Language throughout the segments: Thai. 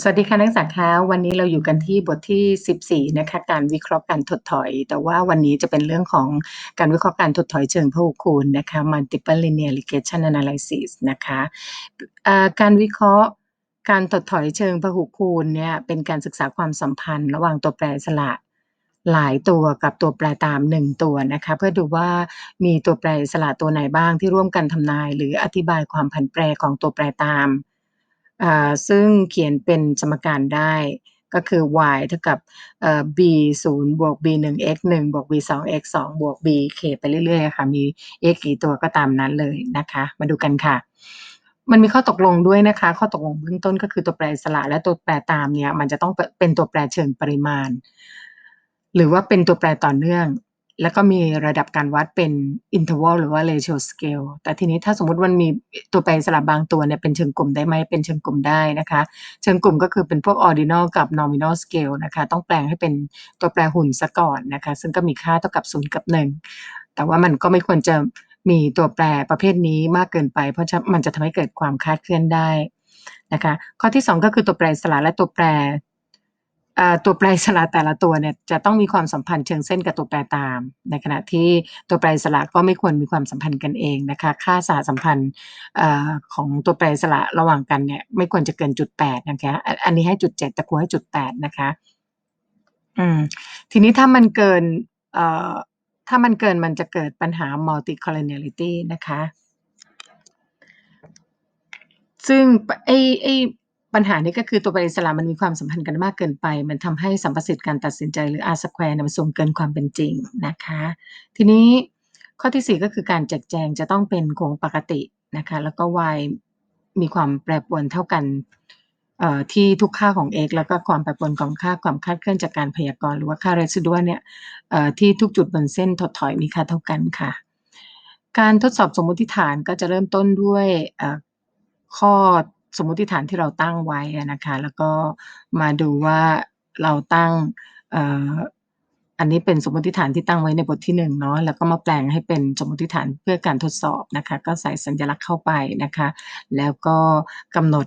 สวัสดีค่ะนักศึกษาคะวันนี้เราอยู่กันที่บทที่ 14 นะคะการวิเคราะห์การถดถอย แต่ว่าวันนี้จะเป็นเรื่องของการวิเคราะห์การถดถอยเชิงพหุคูณนะคะ multiple linear regression analysis นะคะการวิเคราะห์การถดถอยเชิงพหุคูณเนี่ยเป็นการศึกษาความสัมพันธ์ ระหว่างตัวแปรสละหลายตัวกับตัวแปรตามหนึ่งตัวนะคะเพื่อดูว่ามีตัวแปรสละตัวไหนบ้างที่ร่วมกันทำนาย หรืออธิบายความผันแปรของตัวแปรตาม ซึ่งเขียนเป็นสมการได้ ก็คือ y เท่ากับ b 0บวก b 1 x 1บวก b 2 x 2บวก b k ไปเรื่อยๆค่ะ มี x กี่ตัวก็ตามนั้นเลยนะคะ มาดูกันค่ะ มันมีข้อตกลงด้วยนะคะ ข้อตกลงเบื้องต้นก็คือตัวแปรสละและตัวแปรตามเนี่ย มันจะต้องเป็นตัวแปรเชิงปริมาณ หรือว่าเป็นตัวแปรต่อเนื่อง แล้วก็มีระดับการวัดเป็น interval หรือว่า ratio scale แต่ทีนี้ถ้าสมมติมันมีตัวแปรสลับบางตัวเนี่ยเป็นเชิงกลุ่มได้ไหมเป็นเชิงกลุ่มได้นะคะ เชิงกลุ่มก็คือเป็นพวก ordinal กับ nominal scale นะคะ ต้องแปลงให้เป็นตัวแปรหุ่นซะก่อนนะคะ ซึ่งก็มีค่าเท่ากับ 0 กับ 1 แต่ว่ามันก็ไม่ควรจะมีตัวแปรประเภทนี้มากเกินไป เพราะมันจะทำให้เกิดความคาดเคลื่อนได้นะคะ ข้อที่ 2 ก็คือตัวแปรสลับและตัวแปร ตัวแปรสระแต่ละตัวเนี่ยจะต้องมีความสัมพันธ์เชิงเส้นกับตัวแปรตาม ในขณะที่ตัวแปรสระก็ไม่ควรมีความสัมพันธ์กันเองนะคะ ค่าสหสัมพันธ์ของตัวแปรสระระหว่างกันเนี่ยไม่ควรจะเกินจุดแปดนะคะ อันนี้ให้จุดเจ็ดแต่ควรให้จุดแปดนะคะ อืม ทีนี้ถ้ามันเกินถ้ามันเกินมันจะเกิดปัญหา multicollinearity นะคะ ซึ่งไอไอ ปัญหานี้ก็คือตัวปริสลามันมีความสัมพันธ์กันมากเกินไป มันทำให้สัมประสิทธิ์การตัดสินใจหรือ R square มันสูงเกินความเป็นจริงนะคะ ทีนี้ข้อที่ 4 ก็คือการแจกแจงจะต้องเป็นคงปกตินะคะแล้วก็ y มีความแปรปรวนเท่ากันที่ทุกค่าของ x แล้วก็ความแปรปรวนของค่าความคาดเคลื่อนจากการพยากรณ์หรือว่าค่า residual เนี่ยที่ทุกจุดบนเส้นถดถอยมีค่าเท่ากันค่ะ การทดสอบสมมติฐานก็จะเริ่มต้นด้วยข้อ สมมติฐานที่เราตั้งไว้นะคะแล้วก็มาดูว่าเราตั้งอันนี้เป็นสมมติฐานที่ตั้งไว้ในบทที่หนึ่งเนาะแล้วก็มาแปลงให้เป็นสมมติฐานเพื่อการทดสอบนะคะก็ใส่สัญลักษณ์เข้าไปนะคะแล้วก็กำหนด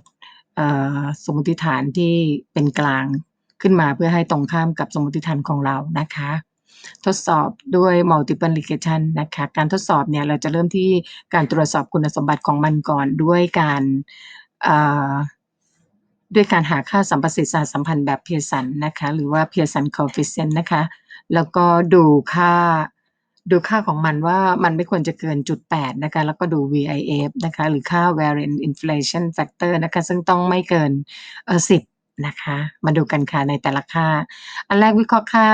สมมติฐานที่เป็นกลางขึ้นมาเพื่อให้ตรงข้ามกับสมมติฐานของเรานะคะทดสอบด้วย multiple regression นะคะ การทดสอบเนี่ยเราจะเริ่มที่การตรวจสอบคุณสมบัติของมันก่อนด้วยการ ด้วยการหาค่าสัมประสิทธิ์สสัมพันธ์แบบเพียสันนะคะ หรือว่าเพียสันคอฟฟิเซนนะคะ แล้วก็ดูค่าดูค่าของมันว่ามันไม่ควรจะเกินจุด8นะคะ แล้วก็ดู VIF นะคะ หรือค่า variance inflation factor นะคะ ซึ่งต้องไม่เกินเออ10นะคะ มาดูกันค่ะในแต่ละค่า อันแรกวิเคราะห์ค่า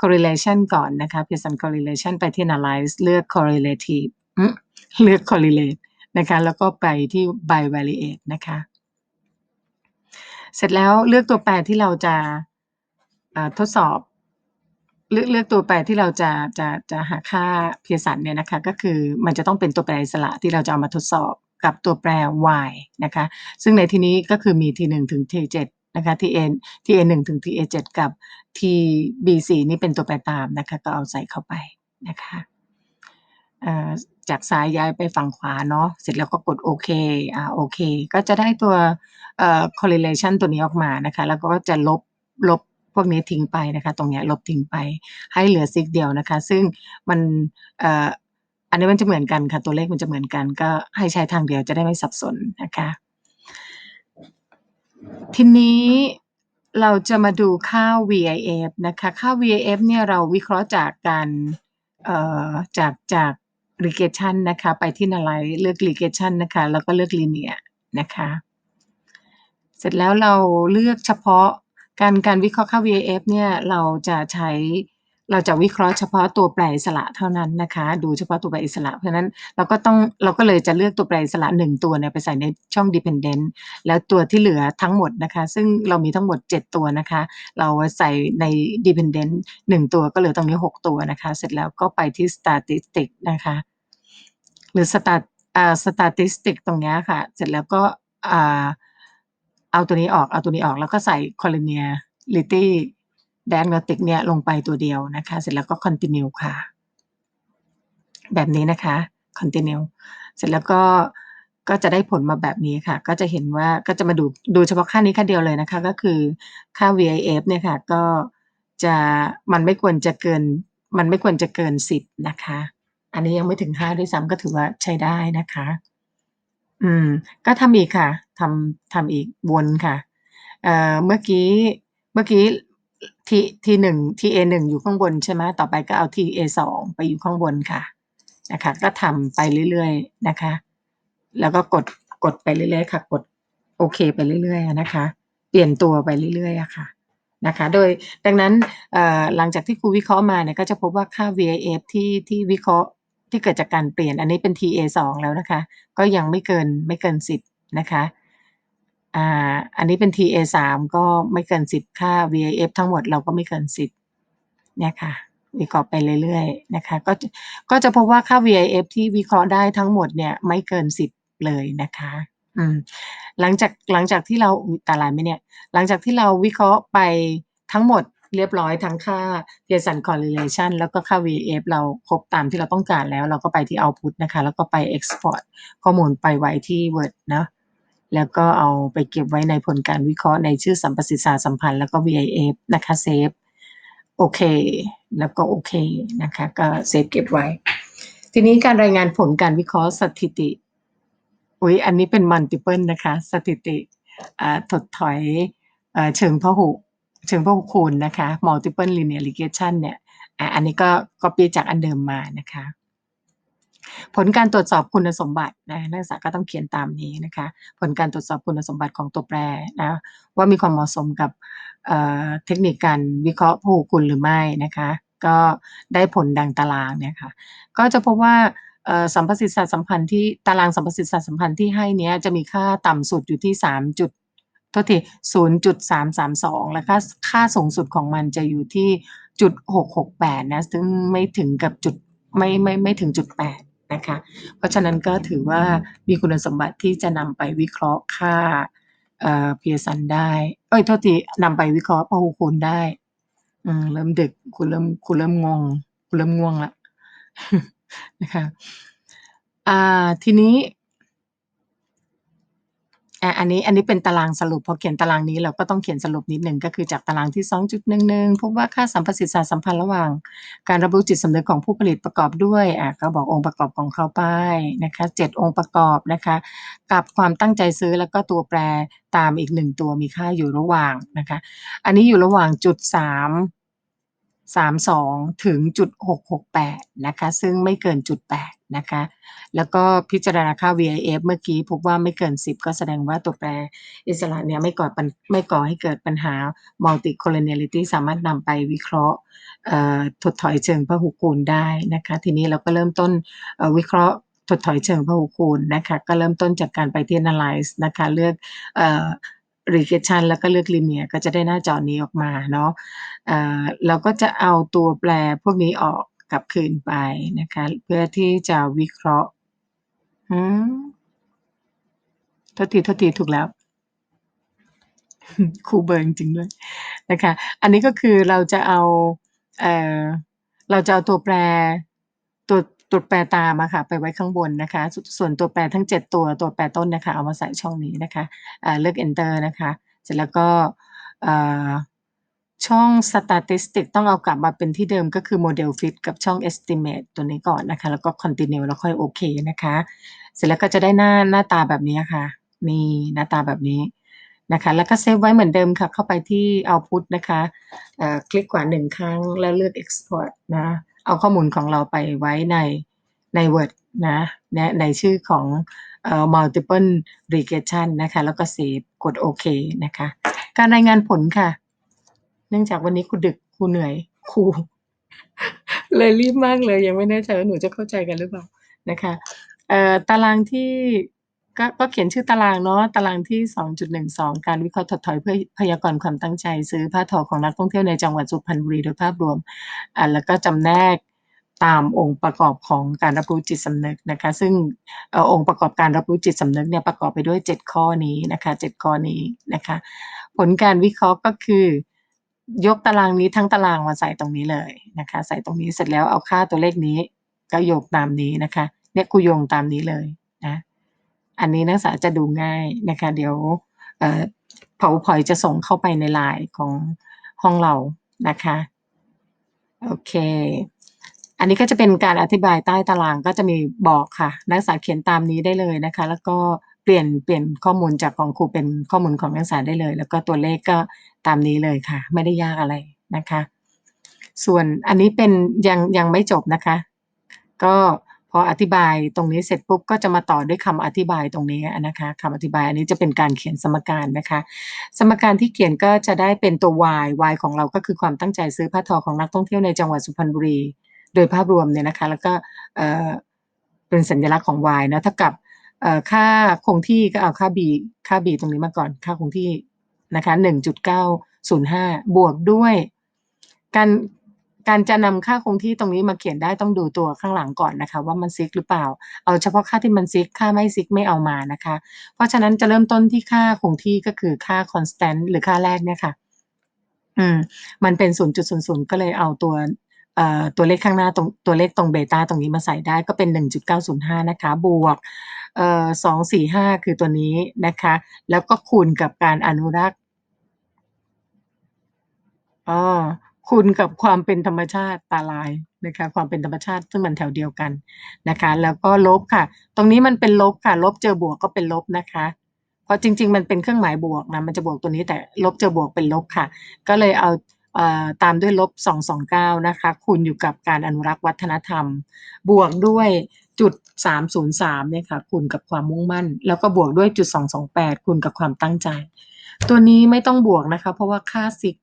correlation ก่อนนะคะ Pearson correlation ไปที่ analyze เลือก correlative เลือก correlate นะคะแล้วก็ไปที่ bivariate นะคะเสร็จแล้วเลือกตัวแปรที่เราจะทดสอบ เลือกเลือกตัวแปรที่เราจะจะจะหาค่าเพียสันเนี่ยนะคะก็คือมันจะต้องเป็นตัวแปรอิสระที่เราจะเอามาทดสอบกับตัวแปร y นะคะซึ่งในที่นี้ก็คือมี t 1 ถึง t 7 นะคะ t n t n 1ถึง t a 7กับ t b 4 นี่เป็นตัวแปรตามนะคะก็เอาใส่เข้าไปนะคะ จากซ้ายย้ายไปฝั่งขวาเนาะเสร็จแล้วก็กดโอเคอ่าโอเค ก็จะได้ตัวเอ่อ correlation ตัวนี้ออกมานะคะ แล้วก็จะลบลบพวกนี้ทิ้งไปนะคะ ตรงนี้ลบทิ้งไปให้เหลือซิกเดียวนะคะ ซึ่งมันเอ่ออันนี้มันจะเหมือนกันค่ะ ตัวเลขมันจะเหมือนกัน ก็ให้ใช้ทางเดียวจะได้ไม่สับสนนะคะ ทีนี้เราจะมาดูค่า VIF นะคะ ค่า VIF เนี่ยเราวิเคราะห์จากการเอ่อจาก จาก regression นะคะ ไปที่ analyze เลือก regression นะคะ แล้วก็เลือก linear นะคะ เสร็จแล้วเราเลือกเฉพาะการการวิเคราะห์ค่า VAF เนี่ย เราจะใช้ เราจะวิเคราะห์เฉพาะตัวแปรอิสระเท่านั้นนะคะ ดูเฉพาะตัวแปรอิสระ เพราะนั้นเราก็ต้องเราก็เลยจะเลือกตัวแปรอิสระหนึ่งตัวเนี่ยไปใส่ในช่อง dependent แล้วตัวที่เหลือทั้งหมดนะคะ ซึ่งเรามีทั้งหมด 7 ตัวนะคะ เราใส่ใน dependent 1 ตัวก็เหลือตรงนี้ 6 ตัวนะคะ เสร็จแล้วก็ไปที่ statistic นะคะ หรือ stat อ่า statistic ตรงนี้ค่ะ เสร็จแล้วก็อ่าเอาตัวนี้ออกเอาตัวนี้ออกแล้วก็ใส่ collinearity diagnostic เนี่ยลงไปตัวเดียวนะคะ เสร็จแล้วก็ continue ค่ะ แบบนี้นะคะ continue เสร็จแล้วก็ก็จะได้ผลมาแบบนี้ค่ะ ก็จะเห็นว่าก็จะมาดูดูเฉพาะค่านี้ค่าเดียวเลยนะคะ ก็คือค่า VIF เนี่ยค่ะ ก็จะมันไม่ควรจะเกิน มันไม่ควรจะเกิน 10 นะคะ อันนี้ยังไม่ถึง 5 ด้วยซ้ำก็ถือว่าใช้ได้นะคะ อืม ก็ทำอีกค่ะทำทำอีกวนค่ะ เอ่อเมื่อกี้เมื่อกี้ T T1 TA1 อหนึ่งอยู่ข้างบนใช่ไหมต่อไปก็เอา TA2 ไปอยู่ข้างบนค่ะนะคะ ก็ทำไปเรื่อยๆนะคะ แล้วก็กดกดไปเรื่อยๆค่ะ กดโอเคไปเรื่อยๆนะคะ เปลี่ยนตัวไปเรื่อยๆค่ะนะคะ โดยดังนั้นหลังจากที่ครูวิเคราะห์มาเนี่ยก็จะพบว่าค่า VIF ที่ที่วิเคราะห์ที่เกิดจากการเปลี่ยนอันนี้เป็น TA2 แล้วนะคะ ก็ยังไม่เกินไม่เกิน 10 นะคะ อ่าอันนี้เป็น TA3 ก็ไม่เกิน10ค่า VIF ทั้งหมดเราก็ไม่เกิน10เนี่ยค่ะ วิเคราะห์ไปเรื่อยๆนะคะ ก็ก็จะพบว่าค่า VIF ที่วิเคราะห์ได้ทั้งหมดเนี่ยไม่เกิน10เลยนะคะอืมหลังจากหลังจากที่เราตาลายไหมเนี่ย หลังจากที่เราวิเคราะห์ไปทั้งหมดเรียบร้อยทั้งค่า Pearson correlation แล้วก็ค่า VIF เราครบตามที่เราต้องการแล้ว เราก็ไปที่ output นะคะ แล้วก็ไป export ข้อมูลไปไว้ที่ Word เนาะ แล้วก็เอาไปเก็บไว้ในผลการวิเคราะห์ในชื่อสัมประสิทธาสัมพันธ์แล้วก็ VIF นะคะเซฟโอเค แล้วก็โอเคนะคะก็เซฟเก็บไว้ ทีนี้การรายงานผลการวิเคราะห์สถิติอุ๊ยอันนี้เป็น multiple นะคะ สถิติอ่าถดถอยเอ่อเชิงพหุเชิงพหุคูณนะคะ multiple linear regression เนี่ยอันนี้ก็ก๊อบปี้จากอันเดิมมานะคะ ผลการตรวจสอบคุณสมบัตินะนักศึกษาก็ต้องเขียนตามนี้นะคะ ผลการตรวจสอบคุณสมบัติของตัวแปรนะว่ามีความเหมาะสมกับเเทคนิคการวิเคราะห์พหุคูณหรือไม่นะคะ ก็ได้ผลดังตารางเนี่ยค่ะก็จะพบว่าสัมประสิทธาสัมพันธ์ที่ตารางสัมประสิทธาสัมพันธ์ที่ให้เนี้ยจะมีค่าต่ำสุดอยู่ที่3จุดทษที0.332และค่าค่าสูงสุดของมันจะอยู่ที่จุด668นะ ซึ่งไม่ถึงกับจุดไม่ไม่ไม่ถึงจุด8 นะคะ เพราะฉะนั้นก็ถือว่ามีคุณสมบัติที่จะนำไปวิเคราะห์ค่าเอ่อ Pearson ได้ เอ้ย โทษทีนำไปวิเคราะห์พหุคูณได้อืมเริ่มดึกคุณเริ่มคุณเริ่มงงคุณเริ่มง่วงละนะคะอ่าทีนี้ อ่า อันนี้ อันนี้เป็นตารางสรุป พอเขียนตารางนี้เราก็ต้องเขียนสรุปนิดหนึ่ง ก็คือจากตารางที่ 2.11 พบว่าค่าสัมประสิทธาสัมพันธ์ระหว่าง การรับรู้จิตสำนึกของผู้ผลิตประกอบด้วยอ่าก็บอกองค์ประกอบของเขาไปนะคะ7องค์ประกอบนะคะ กับความตั้งใจซื้อแล้วก็ตัวแปรตามอีก1ตัวมีค่าอยู่ระหว่างนะคะ อันนี้อยู่ระหว่างจุด3 32 ถึงจุด668 นะคะ ซึ่งไม่เกินจุด8นะคะ แล้วก็พิจารณาค่า VIF เมื่อกี้พบว่าไม่เกิน 10 ก็แสดงว่าตัวแปรอิสระเนี่ยไม่ก่อปัญไม่ก่อให้เกิดปัญหา multicollinearity สามารถนำไปวิเคราะห์ถดถอยเชิงพหุคูณได้นะคะ ทีนี้เราก็เริ่มต้นวิเคราะห์ถดถอยเชิงพหุคูณนะคะ ก็เริ่มต้นจากการไปที่ analyze นะคะ เลือกอ regression แล้วก็เลือก linear ก็จะได้หน้าจอนี้ออกมาเนาะเราก็จะเอาตัวแปรพวกนี้ออกกลับคืนไปนะคะ เพื่อที่จะวิเคราะห์หือโทษทีทษทีถูกแล้วครูเบลอจริงด้วยนะคะ อันนี้ก็คือเราจะเอาเอ่อเราจะเอาตัวแปรตัว ตัวแปรตามอะค่ะ ไปไว้ข้างบนนะคะสส่วนตัวแปรทั้ง 7 ตัวตัวแปรต้นนะคะ เอามาใส่ช่องนี้นะคะอ่าเลือก enter นะคะ เสร็จแล้วก็ช่อง statistic ต้องเอากลับมาเป็นที่เดิมก็คือ model fit กับช่อง estimate ตัวนี้ก่อนนะคะ แล้วก็ continue แล้วค่อยโอเคนะคะ เสร็จแล้วก็จะได้หน้าหน้าตาแบบนี้ค่ะนี่หน้าตาแบบนี้นะคะ แล้วก็เซฟไว้เหมือนเดิมค่ะ เข้าไปที่ output นะคะคลิกขวา1ครั้งแล้วเลือก export นะ เอาข้อมูลของเราไปไว้ในใน Word นะในในชื่อของเอ่อ multiple regression นะคะ แล้วก็เซฟกดโอเคนะคะ การรายงานผลค่ะ เนื่องจากวันนี้ครูดึกครูเหนื่อยครูเลยรีบมากเลยยังไม่แน่ใจว่าหนูจะเข้าใจกันหรือเปล่านะคะเอ่อตารางที่ ก็ก็เขียนชื่อตารางเนาะตารางที่ 2.12 การวิเคราะห์ถดถอยเพื่อพยากรณ์ความตั้งใจ ซื้อผ้าทอของนักท่องเที่ยวในจังหวัดสุพรรณบุรีโดยภาพรวมอ่าแล้วก็จำแนกตามองค์ประกอบของการรับรู้จิตสำนึกนะคะ ซึ่งอองค์ประกอบการรับรู้จิตสำนึกเนี่ยประกอบไปด้วย 7 ข้อนี้นะคะ 7 ข้อนี้นะคะ ผลการวิเคราะห์ก็คือยกตารางนี้ทั้งตารางมาใส่ตรงนี้เลยนะคะ ใส่ตรงนี้เสร็จแล้วเอาค่าตัวเลขนี้ก็โยงตามนี้นะคะเนี่ยครูโยงตามนี้เลย อันนี้นักศึกษาจะดูง่ายนะคะ เดี๋ยวเอ่อ PowerPoint จะส่งเข้าไปใน LINE ของห้องเรานะคะโอเค อันนี้ก็จะเป็นการอธิบายใต้ตารางก็จะมีบอกค่ะ นักศึกษาเขียนตามนี้ได้เลยนะคะ แล้วก็เปลี่ยนเปลี่ยนข้อมูลจากของครูเป็นข้อมูลของนักศึกษาได้เลย แล้วก็ตัวเลขก็ตามนี้เลยค่ะ ไม่ได้ยากอะไรนะคะ ส่วนอันนี้เป็นยังยังไม่จบนะคะ ก็ พออธิบายตรงนี้เสร็จปุ๊บก็จะมาต่อด้วยคำอธิบายตรงนี้นะคะคำอธิบายอันนี้จะเป็นการเขียนสมการนะคะ สมการที่เขียนก็จะได้เป็นตัว y y ของเราก็คือความตั้งใจซื้อผ้าทอของนักท่องเที่ยวในจังหวัดสุพรรณบุรี โดยภาพรวมเนี่ยนะคะ แล้วก็เป็นสัญลักษณ์ของ y นะเท่ากับค่าคงที่ก็เอาค่า b ค่า b ตรงนี้มาก่อนค่าคงที่นะคะ1.905 บวกด้วยการ การจะนำค่าคงที่ตรงนี้มาเขียนได้ต้องดูตัวข้างหลังก่อนนะคะ ว่ามันซิกหรือเปล่า เอาเฉพาะค่าที่มันซิกค่าไม่ซิกไม่เอามานะคะ เพราะฉะนั้นจะเริ่มต้นที่ค่าคงที่ก็คือค่า constant หรือค่าแรกเนี่ยค่ะ อืม มันเป็น 0.00 ก็เลยเอาตัวเอ่อตัวเลขข้างหน้าตรงตัวเลขตรงเบต้าตรงนี้มาใส่ได้ก็เป็น 1.905 นะคะ บวกเอ่อ245คือตัวนี้นะคะ แล้วก็คูณกับการอนุรักษ์อ้อ คูณกับความเป็นธรรมชาติตาลายนะคะ ความเป็นธรรมชาติซึ่งมันแถวเดียวกันนะคะ แล้วก็ลบค่ะ ตรงนี้มันเป็นลบค่ะ ลบเจอบวกก็เป็นลบนะคะ เพราะจริง ๆ มันเป็นเครื่องหมายบวกนะ มันจะบวกตัวนี้แต่ลบเจอบวกเป็นลบค่ะ ก็เลยเอาตามด้วยลบ 229 นะคะคูณอยู่กับการอนุรักษ์วัฒนธรรม บวกด้วยจุด 303 เนี่ยค่ะคูณกับความมุ่งมั่น แล้วก็บวกด้วยจุด 228คูณกับความตั้งใจ ตัวนี้ไม่ต้องบวกนะคะ เพราะว่าค่าซิก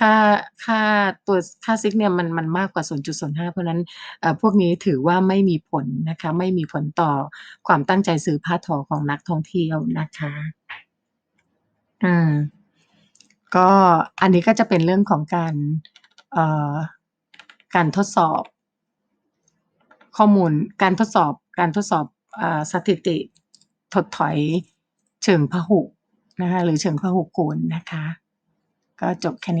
ค่า ค่าตัว ค่าซิกเนี่ยมัน มันมากกว่า 0.05 เพราะนั้นเอ่อพวกนี้ถือว่าไม่มีผลนะคะ ไม่มีผลต่อความตั้งใจซื้อผ้าทอของนักท่องเที่ยวนะคะ อืม ก็อันนี้ก็จะเป็นเรื่องของการ เอ่อ การทดสอบ ข้อมูล การทดสอบ การทดสอบอ่าสถิติถดถอยเชิงพหุนะคะ หรือเชิงพหุคูณนะคะ ก็จบแค่นี้